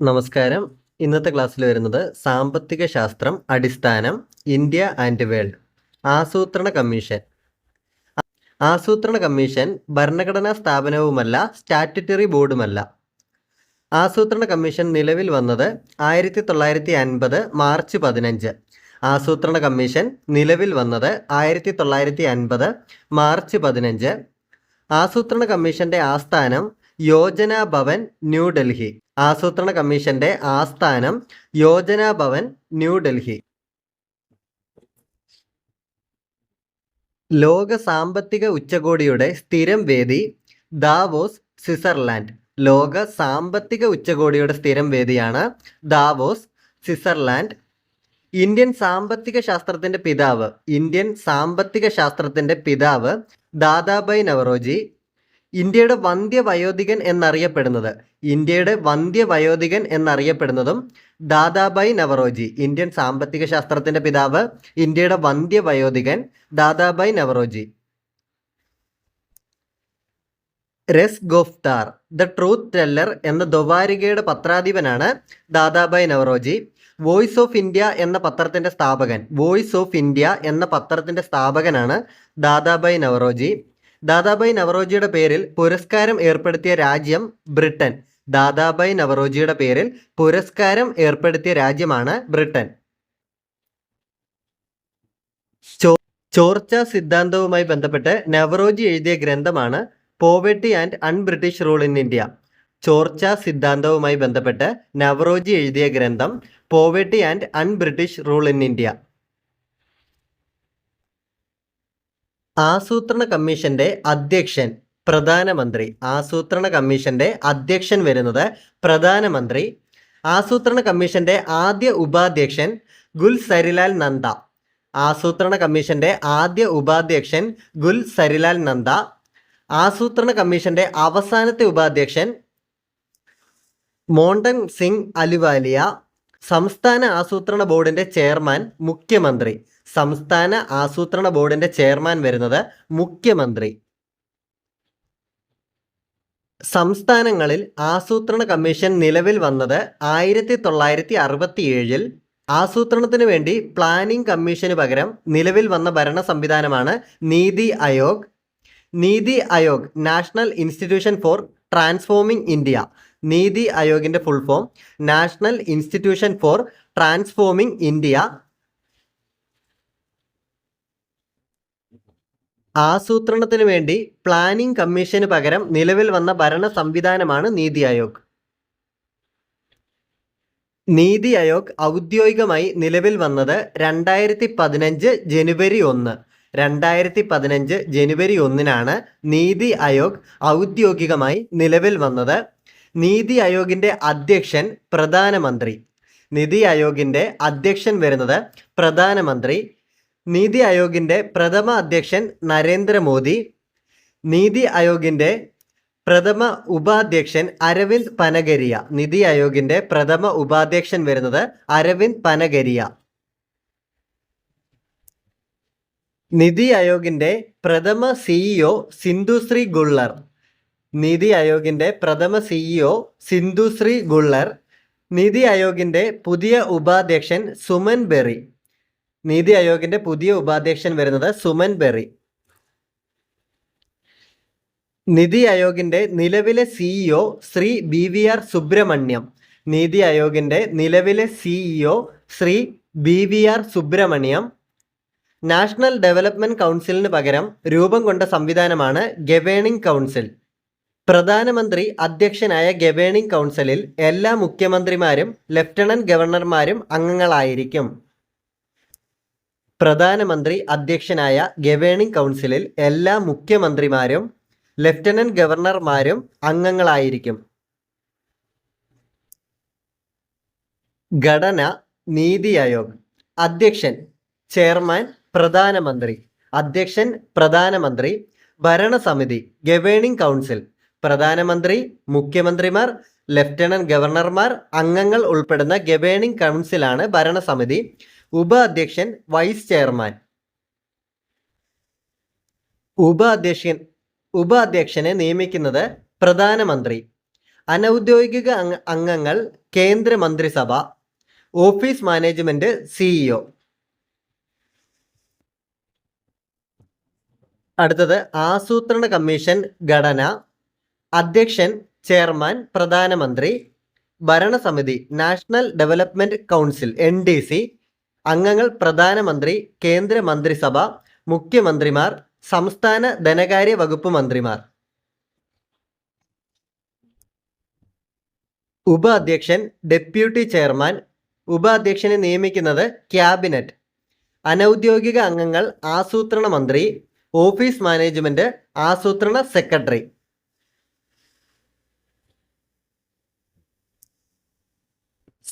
നമസ്കാരം. ഇന്നത്തെ ക്ലാസ്സിൽ വരുന്നത് സാമ്പത്തിക ശാസ്ത്രം അടിസ്ഥാനം ഇന്ത്യ ആൻഡ് വേൾഡ്. ആസൂത്രണ കമ്മീഷൻ. ആസൂത്രണ കമ്മീഷൻ ഭരണഘടനാ സ്ഥാപനവുമല്ല സ്റ്റാറ്റ്യൂട്ടറി ബോർഡുമല്ല. ആസൂത്രണ കമ്മീഷൻ നിലവിൽ വന്നത് ആയിരത്തി തൊള്ളായിരത്തി അൻപത് മാർച്ച് പതിനഞ്ച്. ആസൂത്രണ കമ്മീഷൻ നിലവിൽ വന്നത് ആയിരത്തി തൊള്ളായിരത്തി അൻപത് മാർച്ച് പതിനഞ്ച്. ആസൂത്രണ കമ്മീഷന്റെ ആസ്ഥാനം യോജന ഭവൻ ന്യൂഡൽഹി ആസൂത്രണ കമ്മീഷന്റെ ആസ്ഥാനം യോജന ഭവൻ ന്യൂഡൽഹി ലോക സാമ്പത്തിക ഉച്ചകോടിയുടെ സ്ഥിരം വേദി ദാവോസ് സ്വിറ്റ്സർലാൻഡ്. ലോക സാമ്പത്തിക ഉച്ചകോടിയുടെ സ്ഥിരം വേദിയാണ് ദാവോസ് സ്വിറ്റ്സർലാൻഡ്. ഇന്ത്യൻ സാമ്പത്തിക ശാസ്ത്രത്തിന്റെ പിതാവ് ഇന്ത്യൻ സാമ്പത്തിക ശാസ്ത്രത്തിന്റെ പിതാവ് ദാദാബായ് നവറോജി ഇന്ത്യയുടെ വന്ധ്യവയോധികൻ എന്നറിയപ്പെടുന്നത്. ഇന്ത്യയുടെ വന്ധ്യവയോധികൻ എന്നറിയപ്പെടുന്നതും ദാദാബായ് നവറോജി ഇന്ത്യൻ സാമ്പത്തിക ശാസ്ത്രത്തിന്റെ പിതാവ് ഇന്ത്യയുടെ വന്ധ്യവയോധികൻ Dadabhai Naoroji. Rast Goftar the truth teller എന്ന ദ്വാരികയുടെ പത്രാധിപനാണ് Dadabhai Naoroji. Voice of India എന്ന പത്രത്തിന്റെ സ്ഥാപകൻ വോയിസ് ഓഫ് ഇന്ത്യ എന്ന പത്രത്തിന്റെ സ്ഥാപകനാണ് ദാദാബായ് നവറോജി. ദാദാബായ് നവറോജിയുടെ പേരിൽ പുരസ്കാരം ഏർപ്പെടുത്തിയ രാജ്യം ബ്രിട്ടൻ. ദാദാബായ് നവറോജിയുടെ പേരിൽ പുരസ്കാരം ഏർപ്പെടുത്തിയ രാജ്യമാണ് ബ്രിട്ടൻ. ചോർച്ച സിദ്ധാന്തവുമായി ബന്ധപ്പെട്ട് നവറോജി എഴുതിയ ഗ്രന്ഥമാണ് poverty and un-British rule in India ചോർച്ച സിദ്ധാന്തവുമായി ബന്ധപ്പെട്ട് നവറോജി എഴുതിയ ഗ്രന്ഥം poverty and un-British rule in India ആസൂത്രണ കമ്മീഷന്റെ അധ്യക്ഷൻ പ്രധാനമന്ത്രി. ആസൂത്രണ കമ്മീഷന്റെ അധ്യക്ഷൻ വരുന്നത് പ്രധാനമന്ത്രി. ആസൂത്രണ കമ്മീഷന്റെ ആദ്യ ഉപാധ്യക്ഷൻ ഗുൽ സരിലാൽ നന്ദ. ആസൂത്രണ കമ്മീഷന്റെ ആദ്യ ഉപാധ്യക്ഷൻ ഗുൽ സരിലാൽ നന്ദ. ആസൂത്രണ കമ്മീഷന്റെ അവസാനത്തെ ഉപാധ്യക്ഷൻ മോണ്ടൻ സിംഗ് അലുവാലിയ. സംസ്ഥാന ആസൂത്രണ ബോർഡിന്റെ ചെയർമാൻ മുഖ്യമന്ത്രി. സംസ്ഥാന ആസൂത്രണ ബോർഡിന്റെ ചെയർമാൻ വരുന്നത് മുഖ്യമന്ത്രി. സംസ്ഥാനങ്ങളിൽ ആസൂത്രണ കമ്മീഷൻ നിലവിൽ വന്നത് ആയിരത്തി തൊള്ളായിരത്തി അറുപത്തി ഏഴിൽ ആസൂത്രണത്തിന് വേണ്ടി പ്ലാനിംഗ് കമ്മീഷന് പകരം നിലവിൽ വന്ന ഭരണ സംവിധാനമാണ് NITI Aayog. NITI Aayog national institution for transforming India. NITI അയോഗിന്റെ full form national institution for transforming India. ആസൂത്രണത്തിന് വേണ്ടി പ്ലാനിംഗ് കമ്മീഷന് പകരം നിലവിൽ വന്ന ഭരണ സംവിധാനമാണ് നീതി ആയോഗ്. നീതി ആയോഗ് ഔദ്യോഗികമായി നിലവിൽ വന്നത് രണ്ടായിരത്തി പതിനഞ്ച് ജനുവരി ഒന്ന്. രണ്ടായിരത്തി പതിനഞ്ച് ജനുവരി ഒന്നിനാണ് നീതി ആയോഗ് ഔദ്യോഗികമായി നിലവിൽ വന്നത്. നീതി ആയോഗിന്റെ അധ്യക്ഷൻ പ്രധാനമന്ത്രി. നിതി ആയോഗിന്റെ അധ്യക്ഷൻ വരുന്നത് പ്രധാനമന്ത്രി നീതി ആയോഗിന്റെ പ്രഥമ അധ്യക്ഷൻ നരേന്ദ്രമോദി നീതി ആയോഗിന്റെ പ്രഥമ ഉപാധ്യക്ഷൻ അരവിന്ദ് പനഗരിയ. നിതി ആയോഗിന്റെ പ്രഥമ ഉപാധ്യക്ഷൻ വരുന്നത് അരവിന്ദ് പനഗരിയ. നിതി ആയോഗിന്റെ പ്രഥമ സിഇഒ സിന്ധുശ്രീ ഗുള്ളർ. നിതി ആയോഗിന്റെ പ്രഥമ സിഇഒ സിന്ധുശ്രീ ഗുള്ളർ. നിതി ആയോഗിന്റെ പുതിയ ഉപാധ്യക്ഷൻ സുമൻ ബെറി. നീതി ആയോഗിന്റെ പുതിയ ഉപാധ്യക്ഷൻ വരുന്നത് സുമൻ ബെറി. നിതി ആയോഗിന്റെ നിലവിലെ CEO Shri B V R Subrahmanyam. NITI ആയോഗിന്റെ നിലവിലെ CEO Shri B V R Subrahmanyam. National development കൗൺസിലിന് പകരം രൂപം കൊണ്ട സംവിധാനമാണ് ഗവേണിംഗ് കൗൺസിൽ. പ്രധാനമന്ത്രി അധ്യക്ഷനായ ഗവേണിംഗ് കൗൺസിലിൽ എല്ലാ മുഖ്യമന്ത്രിമാരും ലഫ്റ്റനന്റ് ഗവർണർമാരും അംഗങ്ങളായിരിക്കും. പ്രധാനമന്ത്രി അധ്യക്ഷനായ ഗവേണിംഗ് കൗൺസിലിൽ എല്ലാ മുഖ്യമന്ത്രിമാരും ലഫ്റ്റനന്റ് ഗവർണർമാരും അംഗങ്ങളായിരിക്കും. ഘടന നീതി ആയോഗ്. അധ്യക്ഷൻ ചെയർമാൻ പ്രധാനമന്ത്രി. അധ്യക്ഷൻ പ്രധാനമന്ത്രി. ഭരണസമിതി ഗവേണിംഗ് കൗൺസിൽ. പ്രധാനമന്ത്രി മുഖ്യമന്ത്രിമാർ ലഫ്റ്റനന്റ് ഗവർണർമാർ അംഗങ്ങൾ ഉൾപ്പെടുന്ന ഗവേണിംഗ് കൗൺസിലാണ് ഭരണസമിതി. ഉപ അധ്യക്ഷൻ വൈസ് ചെയർമാൻ ഉപാധ്യക്ഷൻ ഉപാധ്യക്ഷനെ നിയമിക്കുന്നത് പ്രധാനമന്ത്രി. അനൗദ്യോഗിക അംഗങ്ങൾ കേന്ദ്ര മന്ത്രിസഭ. ഓഫീസ് മാനേജ്മെന്റ് സിഇഒ അടുത്തത് ആസൂത്രണ കമ്മീഷൻ ഘടന. അധ്യക്ഷൻ ചെയർമാൻ പ്രധാനമന്ത്രി. ഭരണസമിതി നാഷണൽ ഡെവലപ്മെന്റ് കൗൺസിൽ എൻ അംഗങ്ങൾ പ്രധാനമന്ത്രി കേന്ദ്രമന്ത്രിസഭ മുഖ്യമന്ത്രിമാർ സംസ്ഥാന ധനകാര്യ വകുപ്പ് മന്ത്രിമാർ. ഉപാധ്യക്ഷൻ ഡെപ്യൂട്ടി ചെയർമാൻ. ഉപാധ്യക്ഷനെ നിയമിക്കുന്നത് ക്യാബിനറ്റ്. അനൗദ്യോഗിക അംഗങ്ങൾ ആസൂത്രണ മന്ത്രി. ഓഫീസ് മാനേജ്മെന്റ് ആസൂത്രണ സെക്രട്ടറി.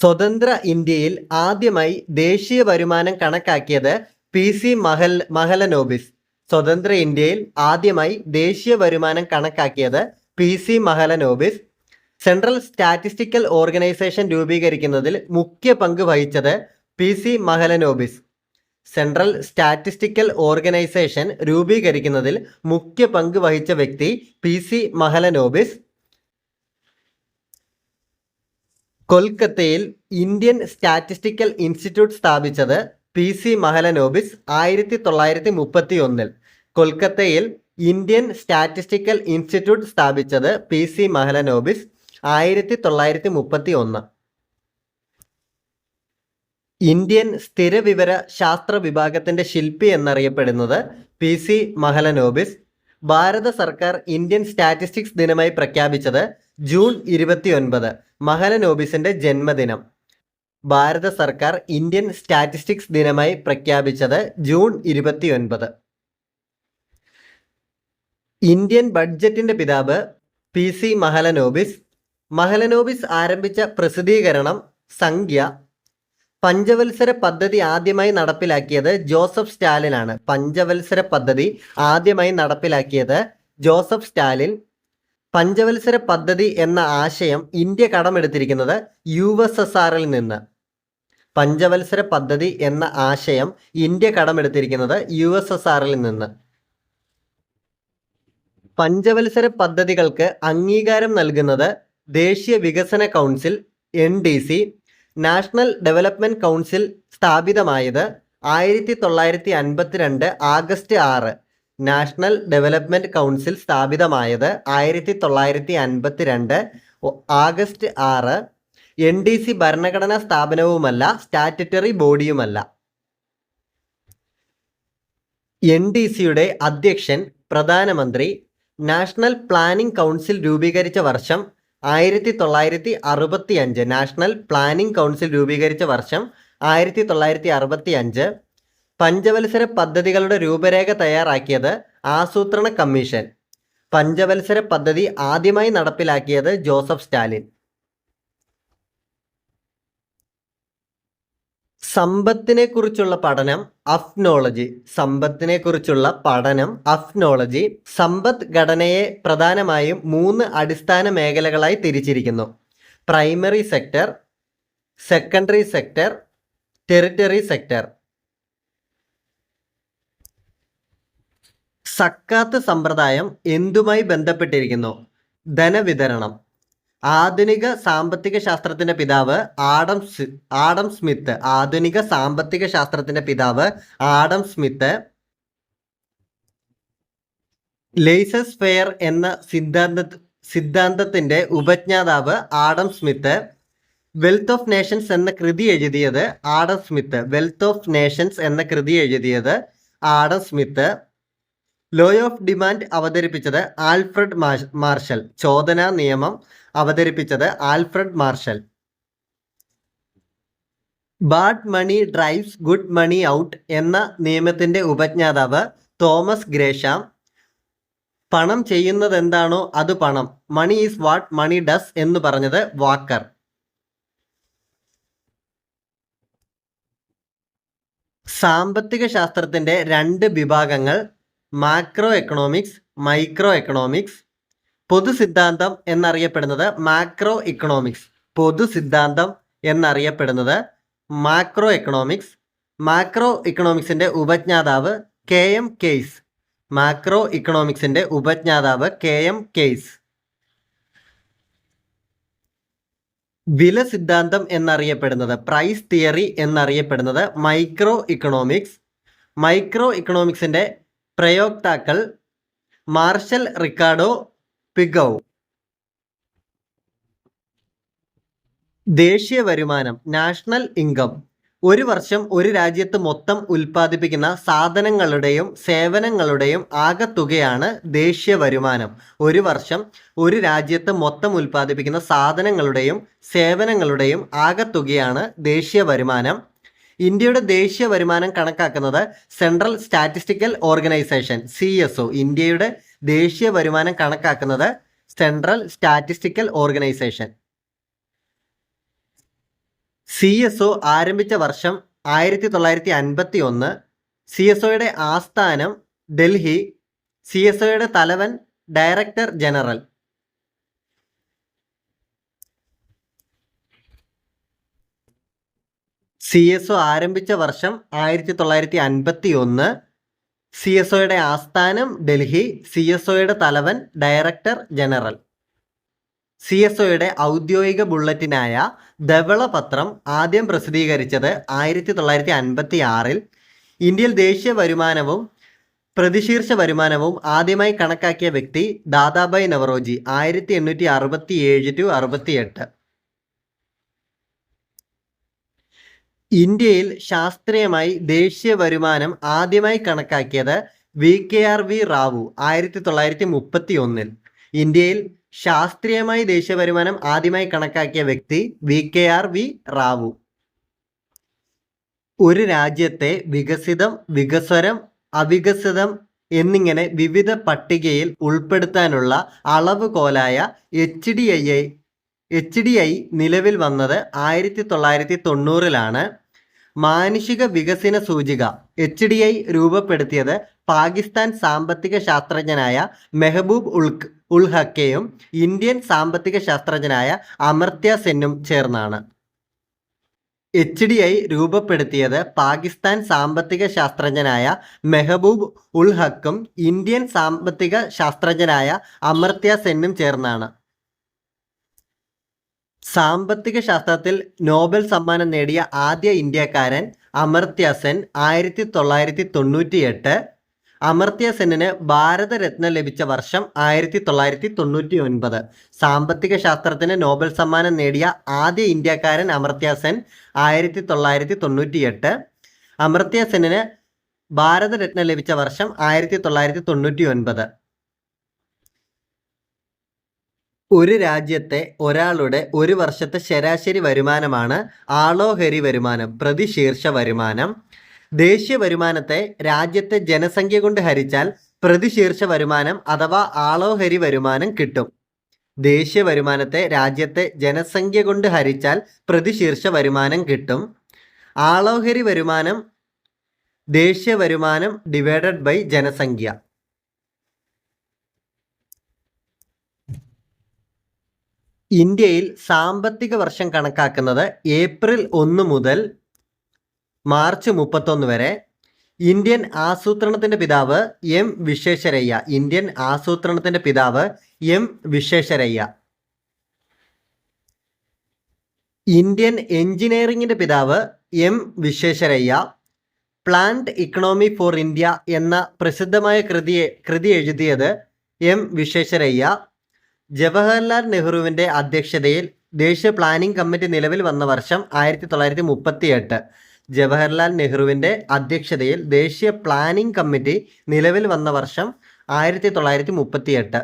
സ്വതന്ത്ര ഇന്ത്യയിൽ ആദ്യമായി ദേശീയ വരുമാനം കണക്കാക്കിയത് പി സി മഹൽ മഹലനോബിസ്. സ്വതന്ത്ര ഇന്ത്യയിൽ ആദ്യമായി ദേശീയ വരുമാനം കണക്കാക്കിയത് P C Mahalanobis. Central statistical organisation രൂപീകരിക്കുന്നതിൽ മുഖ്യ പങ്ക് വഹിച്ചത് P C Mahalanobis. Central statistical organisation രൂപീകരിക്കുന്നതിൽ മുഖ്യ പങ്ക് വഹിച്ച വ്യക്തി പി സി മഹലനോബിസ്. കൊൽക്കത്തയിൽ ഇന്ത്യൻ സ്റ്റാറ്റിസ്റ്റിക്കൽ ഇൻസ്റ്റിറ്റ്യൂട്ട് സ്ഥാപിച്ചത് പി സി മഹലനോബിസ് ആയിരത്തി തൊള്ളായിരത്തി മുപ്പത്തി ഒന്നിൽ കൊൽക്കത്തയിൽ ഇന്ത്യൻ സ്റ്റാറ്റിസ്റ്റിക്കൽ ഇൻസ്റ്റിറ്റ്യൂട്ട് സ്ഥാപിച്ചത് പി സി മഹലനോബിസ് ആയിരത്തി തൊള്ളായിരത്തി മുപ്പത്തി ഒന്ന് ഇന്ത്യൻ സ്ഥിരവിവര ശാസ്ത്ര വിഭാഗത്തിന്റെ ശില്പി എന്നറിയപ്പെടുന്നത് പി സി മഹലനോബിസ് ഭാരത സർക്കാർ ഇന്ത്യൻ സ്റ്റാറ്റിസ്റ്റിക്സ് ദിനമായി പ്രഖ്യാപിച്ചത് ജൂൺ ഇരുപത്തിയൊൻപത് മഹലനോബിസിന്റെ ജന്മദിനം. ഭാരത സർക്കാർ ഇന്ത്യൻ സ്റ്റാറ്റിസ്റ്റിക്സ് ദിനമായി പ്രഖ്യാപിച്ചത് ജൂൺ ഇരുപത്തിയൊൻപത്. ഇന്ത്യൻ ബഡ്ജറ്റിന്റെ പിതാവ് പി സി മഹലനോബിസ് മഹലനോബിസ് ആരംഭിച്ച പ്രസിദ്ധീകരണം സംഖ്യ പഞ്ചവത്സര പദ്ധതി ആദ്യമായി നടപ്പിലാക്കിയത് ജോസഫ് സ്റ്റാലിനാണ്. പഞ്ചവത്സര പദ്ധതി ആദ്യമായി നടപ്പിലാക്കിയത് ജോസഫ് സ്റ്റാലിൻ. പഞ്ചവത്സര പദ്ധതി എന്ന ആശയം ഇന്ത്യ കടമെടുത്തിരിക്കുന്നത് യു എസ് എസ് ആറിൽ നിന്ന്. പഞ്ചവത്സര പദ്ധതി എന്ന ആശയം ഇന്ത്യ കടമെടുത്തിരിക്കുന്നത് യു എസ് എസ് ആറിൽ നിന്ന്. പഞ്ചവത്സര പദ്ധതികൾക്ക് അംഗീകാരം നൽകുന്നത് ദേശീയ വികസന council N D C national development council സ്ഥാപിതമായത് ആയിരത്തി തൊള്ളായിരത്തി അൻപത്തിരണ്ട് ആഗസ്റ്റ് ആറ്. നാഷണൽ ഡെവലപ്മെന്റ് കൗൺസിൽ സ്ഥാപിതമായത് ആയിരത്തി തൊള്ളായിരത്തി അൻപത്തിരണ്ട് ആഗസ്റ്റ് ആറ്. എൻ ഡി സി ഭരണഘടനാ സ്ഥാപനവുമല്ല സ്റ്റാറ്റുറ്ററി ബോഡിയുമല്ല. എൻ ഡി സിയുടെ അധ്യക്ഷൻ പ്രധാനമന്ത്രി നാഷണൽ പ്ലാനിംഗ് കൗൺസിൽ രൂപീകരിച്ച വർഷം ആയിരത്തി തൊള്ളായിരത്തി അറുപത്തി അഞ്ച് നാഷണൽ പ്ലാനിംഗ് കൗൺസിൽ രൂപീകരിച്ച വർഷം ആയിരത്തി തൊള്ളായിരത്തി അറുപത്തി അഞ്ച് പഞ്ചവത്സര പദ്ധതികളുടെ രൂപരേഖ തയ്യാറാക്കിയത് ആസൂത്രണ കമ്മീഷൻ. പഞ്ചവത്സര പദ്ധതി ആദ്യമായി നടപ്പിലാക്കിയത് ജോസഫ് സ്റ്റാലിൻ. സമ്പത്തിനെ കുറിച്ചുള്ള പഠനം അഫ്നോളജി സമ്പത്തിനെ കുറിച്ചുള്ള പഠനം അഫ്നോളജി സമ്പദ് ഘടനയെ പ്രധാനമായും മൂന്ന് അടിസ്ഥാന മേഖലകളായി തിരിച്ചിരിക്കുന്നു. Primary sector secondary sector territory sector. സക്കാത്ത് സമ്പ്രദായം എന്തുമായി ബന്ധപ്പെട്ടിരിക്കുന്നു? ധനവിതരണം ആധുനിക സാമ്പത്തിക ശാസ്ത്രത്തിന്റെ പിതാവ് ആഡം ആഡം സ്മിത്ത്. ആധുനിക സാമ്പത്തിക ശാസ്ത്രത്തിന്റെ പിതാവ് ആഡം സ്മിത്ത്. ലേസസ് ഫെയർ എന്ന സിദ്ധാന്ത സിദ്ധാന്തത്തിന്റെ ഉപജ്ഞാതാവ് Adam Smith. Wealth of nations എന്ന കൃതി എഴുതിയത് Adam Smith. Wealth of nations എന്ന കൃതി എഴുതിയത് Adam Smith. Law of demand അവതരിപ്പിച്ചത് ആൽഫ്രഡ് മാർഷൽ. ചോദന നിയമം അവതരിപ്പിച്ചത് Alfred Marshall. Bad money drives good money out എന്ന നിയമത്തിന്റെ ഉപജ്ഞാതാവ് തോമസ് ഗ്രേഷാം പണം ചെയ്യുന്നത് എന്താണോ അത് പണം. Money is what money does എന്ന് പറഞ്ഞത് വാക്കർ. സാമ്പത്തിക ശാസ്ത്രത്തിന്റെ രണ്ട് വിഭാഗങ്ങൾ മാക്രോ എക്കണോമിക്സ് മൈക്രോ എക്കണോമിക്സ് പൊതു സിദ്ധാന്തം എന്നറിയപ്പെടുന്നത് മാക്രോ ഇക്കണോമിക്സ് പൊതു സിദ്ധാന്തം എന്നറിയപ്പെടുന്നത് മാക്രോ എക്കണോമിക്സ് മാക്രോ ഇക്കണോമിക്സിന്റെ ഉപജ്ഞാതാവ് കെ എം കെയ്സ്. മാക്രോ ഇക്കണോമിക്സിന്റെ ഉപജ്ഞാതാവ് കെ എം കെയ്സ്. വില സിദ്ധാന്തം എന്നറിയപ്പെടുന്നത് പ്രൈസ് തിയറി എന്നറിയപ്പെടുന്നത് മൈക്രോ ഇക്കണോമിക്സ് മൈക്രോ ഇക്കണോമിക്സിന്റെ പ്രയോക്താക്കൾ മാർഷൽ റിക്കാർഡോ പിഗൌ. ദേശീയ വരുമാനം നാഷണൽ ഇൻകം. ഒരു വർഷം ഒരു രാജ്യത്ത് മൊത്തം ഉൽപ്പാദിപ്പിക്കുന്ന സാധനങ്ങളുടെയും സേവനങ്ങളുടെയും ആകത്തുകയാണ് ദേശീയ വരുമാനം. ഒരു വർഷം ഒരു രാജ്യത്ത് മൊത്തം ഉൽപ്പാദിപ്പിക്കുന്ന സാധനങ്ങളുടെയും സേവനങ്ങളുടെയും ആകത്തുകയാണ് ദേശീയ വരുമാനം. ഇന്ത്യയുടെ ദേശീയ വരുമാനം കണക്കാക്കുന്നത് സെൻട്രൽ സ്റ്റാറ്റിസ്റ്റിക്കൽ ഓർഗനൈസേഷൻ സി ഇന്ത്യയുടെ ദേശീയ വരുമാനം കണക്കാക്കുന്നത് central statistical organisation C S O ആരംഭിച്ച വർഷം ആയിരത്തി തൊള്ളായിരത്തി അൻപത്തി ഒന്ന് സി എസ് ഒയുടെ ആസ്ഥാനം ഡൽഹി. സി എസ് ഒയുടെ തലവൻ director general C S O ആരംഭിച്ച വർഷം ആയിരത്തി തൊള്ളായിരത്തി അൻപത്തി ഒന്ന് സി എസ് ഒയുടെ ആസ്ഥാനം ഡൽഹി. സി എസ് ഒയുടെ തലവൻ ഡയറക്ടർ ജനറൽ. സി എസ് ഒയുടെ ഔദ്യോഗിക ബുള്ളറ്റിനായ ധവളപത്രം ആദ്യം പ്രസിദ്ധീകരിച്ചത് ആയിരത്തി തൊള്ളായിരത്തി അൻപത്തി ആറിൽ ഇന്ത്യയിൽ ദേശീയ വരുമാനവും പ്രതിശീർഷ വരുമാനവും ആദ്യമായി കണക്കാക്കിയ വ്യക്തി ദാദാബായ് നവറോജി ആയിരത്തി എണ്ണൂറ്റി അറുപത്തി ഏഴ് ടു അറുപത്തി എട്ട് ഇന്ത്യയിൽ ശാസ്ത്രീയമായി ദേശീയ വരുമാനം ആദ്യമായി കണക്കാക്കിയത് V K R V Rao ആയിരത്തി തൊള്ളായിരത്തി മുപ്പത്തി ഒന്നിൽ ഇന്ത്യയിൽ ശാസ്ത്രീയമായി ദേശീയ വരുമാനം ആദ്യമായി കണക്കാക്കിയ വ്യക്തി V K R V Rao. ഒരു രാജ്യത്തെ വികസിതം വികസ്വരം അവികസിതം എന്നിങ്ങനെ വിവിധ പട്ടികയിൽ ഉൾപ്പെടുത്താനുള്ള അളവുകോലായ H D I H D I നിലവിൽ വന്നത് ആയിരത്തി തൊള്ളായിരത്തി തൊണ്ണൂറിലാണ്. മാനുഷിക വികസന സൂചിക എച്ച് ഡി ഐ രൂപപ്പെടുത്തിയത് പാകിസ്ഥാൻ സാമ്പത്തിക ശാസ്ത്രജ്ഞനായ മെഹബൂബ് ഉൾക്ക് ഉൾ ഹക്കയും ഇന്ത്യൻ സാമ്പത്തിക ശാസ്ത്രജ്ഞനായ അമർത്യ സെന്നും ചേർന്നാണ്. എച്ച് ഡി ഐ രൂപപ്പെടുത്തിയത് പാകിസ്ഥാൻ സാമ്പത്തിക ശാസ്ത്രജ്ഞനായ മെഹബൂബ് ഉൾ ഹക്കും ഇന്ത്യൻ സാമ്പത്തിക ശാസ്ത്രജ്ഞനായ അമർത്യ സെന്നും ചേർന്നാണ്. സാമ്പത്തിക ശാസ്ത്രത്തിൽ നോബൽ സമ്മാനം നേടിയ ആദ്യ ഇന്ത്യക്കാരൻ അമർത്യ സെൻ ആയിരത്തി തൊള്ളായിരത്തി തൊണ്ണൂറ്റി എട്ട് അമർത്യ സെന്നിന് ഭാരതരത്ന ലഭിച്ച വർഷം ആയിരത്തി തൊള്ളായിരത്തി തൊണ്ണൂറ്റി ഒൻപത് സാമ്പത്തിക ശാസ്ത്രത്തിന് നോബൽ സമ്മാനം നേടിയ ആദ്യ ഇന്ത്യക്കാരൻ അമർത്യ സെൻ ആയിരത്തി തൊള്ളായിരത്തി തൊണ്ണൂറ്റി എട്ട് അമർത്യ സെന്നിന് ഭാരതരത്ന ലഭിച്ച വർഷം ആയിരത്തി തൊള്ളായിരത്തി തൊണ്ണൂറ്റി ഒൻപത് ഒരു രാജ്യത്തെ ഒരാളുടെ ഒരു വർഷത്തെ ശരാശരി വരുമാനമാണ് ആളോഹരി വരുമാനം പ്രതിശീർഷ വരുമാനം. ദേശീയ വരുമാനത്തെ രാജ്യത്തെ ജനസംഖ്യ കൊണ്ട് ഹരിച്ചാൽ പ്രതിശീർഷ വരുമാനം അഥവാ ആളോഹരി വരുമാനം കിട്ടും. ദേശീയ വരുമാനത്തെ രാജ്യത്തെ ജനസംഖ്യ കൊണ്ട് ഹരിച്ചാൽ പ്രതിശീർഷ വരുമാനം കിട്ടും. ആളോഹരി വരുമാനം ദേശീയ വരുമാനം ഡിവൈഡഡ് ബൈ ജനസംഖ്യ. ഇന്ത്യയിൽ സാമ്പത്തിക വർഷം കണക്കാക്കുന്നത് ഏപ്രിൽ ഒന്ന് മുതൽ മാർച്ച് മുപ്പത്തൊന്ന് വരെ. ഇന്ത്യൻ ആസൂത്രണത്തിന്റെ പിതാവ് എം വിശ്വേശ്വരയ്യ. ഇന്ത്യൻ ആസൂത്രണത്തിന്റെ പിതാവ് എം വിശ്വേശ്വരയ്യ. ഇന്ത്യൻ എഞ്ചിനീയറിംഗിന്റെ പിതാവ് M Visvesvaraya. Planned economy for India എന്ന പ്രസിദ്ധമായ കൃതിയെ കൃതി എഴുതിയത് എം വിശ്വേശ്വരയ്യ. ജവഹർലാൽ നെഹ്റുവിന്റെ അധ്യക്ഷതയിൽ ദേശീയ പ്ലാനിംഗ് കമ്മിറ്റി നിലവിൽ വന്ന വർഷം ആയിരത്തി തൊള്ളായിരത്തി മുപ്പത്തി എട്ട് ജവഹർലാൽ നെഹ്റുവിന്റെ അധ്യക്ഷതയിൽ ദേശീയ പ്ലാനിംഗ് കമ്മിറ്റി നിലവിൽ വന്ന വർഷം ആയിരത്തി തൊള്ളായിരത്തി മുപ്പത്തി എട്ട്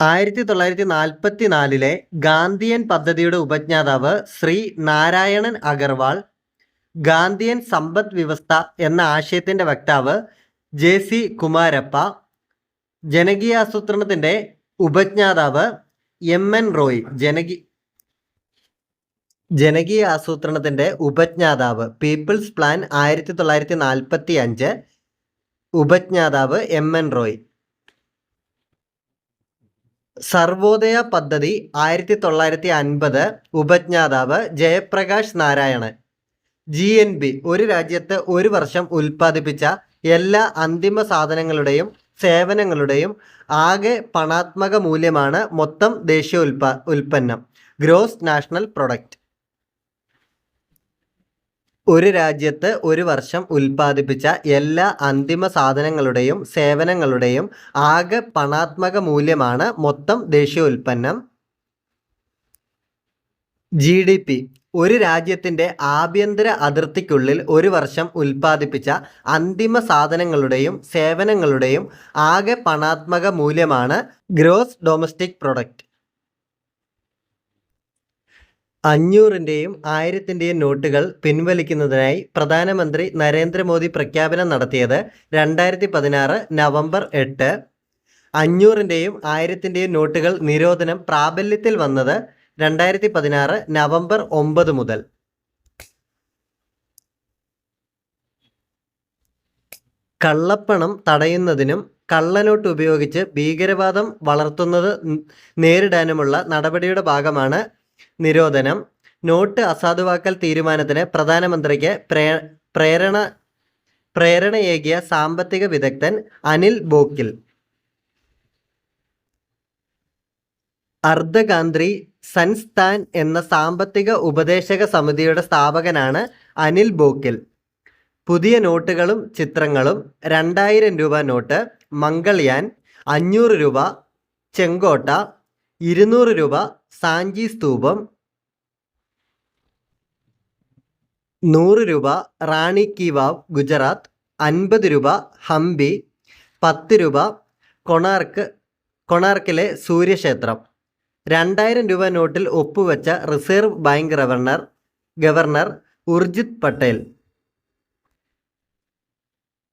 ആയിരത്തി തൊള്ളായിരത്തി നാൽപ്പത്തി നാലിലെ ഗാന്ധിയൻ പദ്ധതിയുടെ ഉപജ്ഞാതാവ് ശ്രീ നാരായണൻ അഗർവാൾ ഗാന്ധിയൻ സമ്പദ് വ്യവസ്ഥ എന്ന ആശയത്തിന്റെ വക്താവ് ജെ സി കുമാരപ്പ ജനകീയാസൂത്രണത്തിന്റെ ഉപജ്ഞാതാവ് എം എൻ റോയ്. ജനകീ ജനകീയ ആസൂത്രണത്തിന്റെ ഉപജ്ഞാതാവ് പീപ്പിൾസ് പ്ലാൻ ആയിരത്തി തൊള്ളായിരത്തി നാൽപ്പത്തി അഞ്ച് ഉപജ്ഞാതാവ് എം എൻ റോയ്. സർവോദയ പദ്ധതി ആയിരത്തി തൊള്ളായിരത്തി അൻപത് ഉപജ്ഞാതാവ് Jayaprakash Narayanan. G N P ഒരു രാജ്യത്ത് ഒരു വർഷം ഉൽപ്പാദിപ്പിച്ച എല്ലാ അന്തിമ സാധനങ്ങളുടെയും സേവനങ്ങളുടെയും ആകെ പണാത്മക മൂല്യമാണ് മൊത്തം ദേശീയ ഉൽപാ ഉൽപ്പന്നം. Gross national product. ഒരു രാജ്യത്ത് ഒരു വർഷം ഉൽപ്പാദിപ്പിച്ച എല്ലാ അന്തിമ സാധനങ്ങളുടെയും സേവനങ്ങളുടെയും ആകെ പണാത്മക മൂല്യമാണ് മൊത്തം ദേശീയ ഉൽപ്പന്നം. G D P. ഒരു രാജ്യത്തിന്റെ ആഭ്യന്തര അതിർത്തിക്കുള്ളിൽ ഒരു വർഷം ഉൽപ്പാദിപ്പിച്ച അന്തിമ സാധനങ്ങളുടെയും സേവനങ്ങളുടെയും ആകെ പണാത്മക മൂല്യമാണ് ഗ്രോസ് ഡൊമസ്റ്റിക് പ്രൊഡക്റ്റ്. അഞ്ഞൂറിന്റെയും ആയിരത്തിന്റെയും നോട്ടുകൾ പിൻവലിക്കുന്നതിനായി പ്രധാനമന്ത്രി നരേന്ദ്രമോദി പ്രഖ്യാപനം നടത്തിയത് രണ്ടായിരത്തി പതിനാറ് നവംബർ എട്ട്. അഞ്ഞൂറിന്റെയും ആയിരത്തിന്റെയും നോട്ടുകൾ നിരോധനം പ്രാബല്യത്തിൽ വന്നത് രണ്ടായിരത്തി പതിനാറ് നവംബർ ഒമ്പത് മുതൽ. കള്ളപ്പണം തടയുന്നതിനും കള്ളനോട്ട് ഉപയോഗിച്ച് ഭീകരവാദം വളർത്തുന്നത് നേരിടാനുമുള്ള നടപടിയുടെ ഭാഗമാണ് നിരോധനം. നോട്ട് അസാധുവാക്കൽ തീരുമാനത്തിന് പ്രധാനമന്ത്രിക്ക് പ്രേ പ്രേരണ പ്രേരണയേകിയ സാമ്പത്തിക വിദഗ്ധൻ അനിൽ ബോക്കിൽ. അർദ്ധകാന്ത്രി സൻസ്ഥാൻ എന്ന സാമ്പത്തിക ഉപദേശക സമിതിയുടെ സ്ഥാപകനാണ് അനിൽ ബോക്കിൽ. പുതിയ നോട്ടുകളും ചിത്രങ്ങളും രണ്ടായിരം രൂപ നോട്ട് മംഗൾയാൻ അഞ്ഞൂറ് രൂപ ചെങ്കോട്ട ഇരുന്നൂറ് രൂപ സാഞ്ചി സ്തൂപം നൂറ് രൂപ റാണി കി വാവ് ഗുജറാത്ത് അൻപത് രൂപ ഹംപി പത്ത് രൂപ കൊണാർക്ക് കൊണാർക്കിലെ സൂര്യക്ഷേത്രം. രണ്ടായിരം രൂപ നോട്ടിൽ ഒപ്പുവെച്ച reserve bank governor governor Urjit Patel.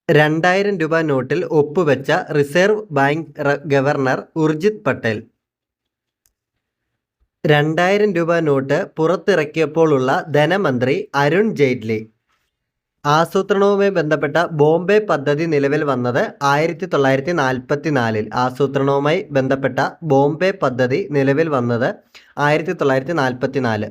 രണ്ടായിരം രൂപ നോട്ടിൽ ഒപ്പുവെച്ച reserve bank governor Urjit Patel. രണ്ടായിരം രൂപ നോട്ട് പുറത്തിറക്കിയപ്പോഴുള്ള ധനമന്ത്രി അരുൺ ജെയ്റ്റ്ലി. ആസൂത്രണവുമായി ബന്ധപ്പെട്ട ബോംബെ പദ്ധതി നിലവിൽ വന്നത് ആയിരത്തി തൊള്ളായിരത്തി നാൽപ്പത്തി നാലിൽ ആസൂത്രണവുമായി ബന്ധപ്പെട്ട ബോംബെ പദ്ധതി നിലവിൽ വന്നത് ആയിരത്തി തൊള്ളായിരത്തി നാൽപ്പത്തി നാല്